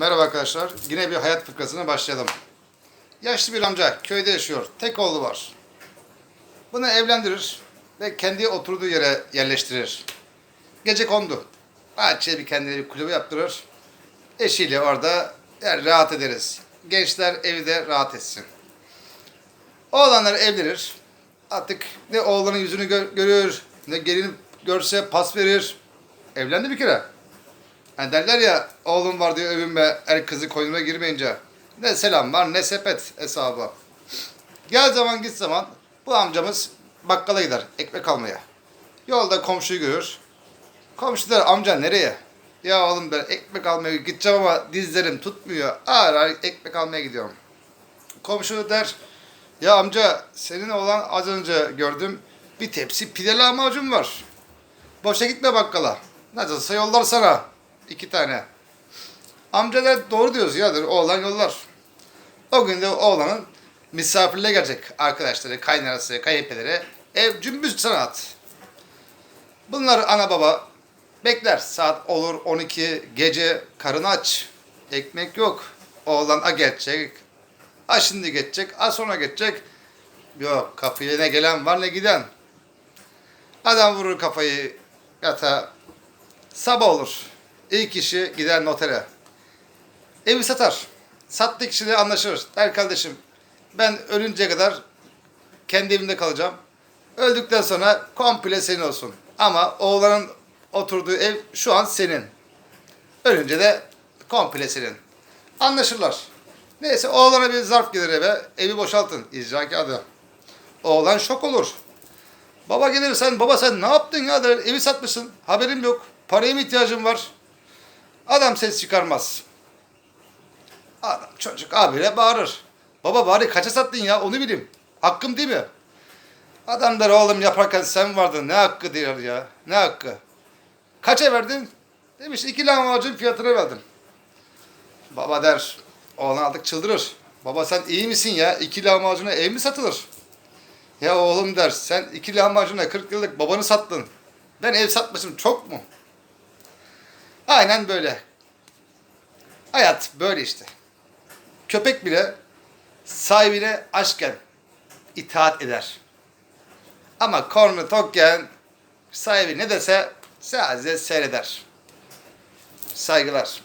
Merhaba arkadaşlar. Yine bir hayat fıkrasına başlayalım. Yaşlı bir amca köyde yaşıyor. Tek oğlu var. Bunu evlendirir ve kendi oturduğu yere yerleştirir. Gece kondu. Bahçeye bir kendine bir kulübe yaptırır. Eşiyle orada yani rahat ederiz. Gençler evde rahat etsin. Oğlanlar evlenir. Artık ne oğlanın yüzünü gö- görür, ne gelin görse pas verir. Evlendi bir kere. Hani derler ya oğlum var diye övünme er kızı koynuna girmeyince. Ne selam var ne sepet hesabı. Gel zaman git zaman bu amcamız bakkala gider ekmek almaya. Yolda komşuyu görür. Komşu der amca nereye? Ya oğlum der ekmek almaya gideceğim ama dizlerim tutmuyor. Ağır ağır ekmek almaya gidiyorum. Komşu der ya amca senin olan az önce gördüm bir tepsi pide lahmacun var. Boşa gitme bakkala. Nasılsa yollar sana. İki tane. Amca der doğru diyoruz ya der. Oğlan yollar. O gün de oğlanın misafirle gelecek arkadaşları, kaynarası, kayınpederi. Ev cümbüz sanat. Bunlar ana baba bekler. Saat olur 12 gece karın aç. Ekmek yok. Oğlan a geçecek. A şimdi geçecek. A sonra geçecek. Yok kapıya ne gelen var ne giden. Adam vurur kafayı yatağa. Sabah olur. İlk kişi gider notere. Evi satar. Sattığı kişiyle anlaşır. Der kardeşim ben ölünceye kadar kendi evimde kalacağım. Öldükten sonra komple senin olsun. Ama oğlanın oturduğu ev şu an senin. Ölünce de komple senin. Anlaşırlar. Neyse oğlana bir zarf gelir eve. Evi boşaltın. İcra kağıdı. Oğlan şok olur. Baba gelir sen baba sen ne yaptın ya der. Evi satmışsın. Haberim yok. Paraya mı ihtiyacın var? Adam ses çıkarmaz. Adam çocuk abiyle bağırır. Baba bari kaça sattın ya onu bileyim. Hakkım değil mi? Adam der oğlum yaparken sen vardın. Ne hakkı diyor ya. Ne hakkı? Kaça verdin? Demiş iki lahmacun fiyatına verdim. Baba der. Oğlan artık çıldırır. Baba sen iyi misin ya? İki lahmacuna ev mi satılır? Ya oğlum der sen iki lahmacuna 40 yıllık babanı sattın. Ben ev satmışım çok mu? Aynen böyle. Hayat böyle işte. Köpek bile sahibine aşken itaat eder. Ama kornu tokken sahibi ne dese sadece seyreder. Saygılar.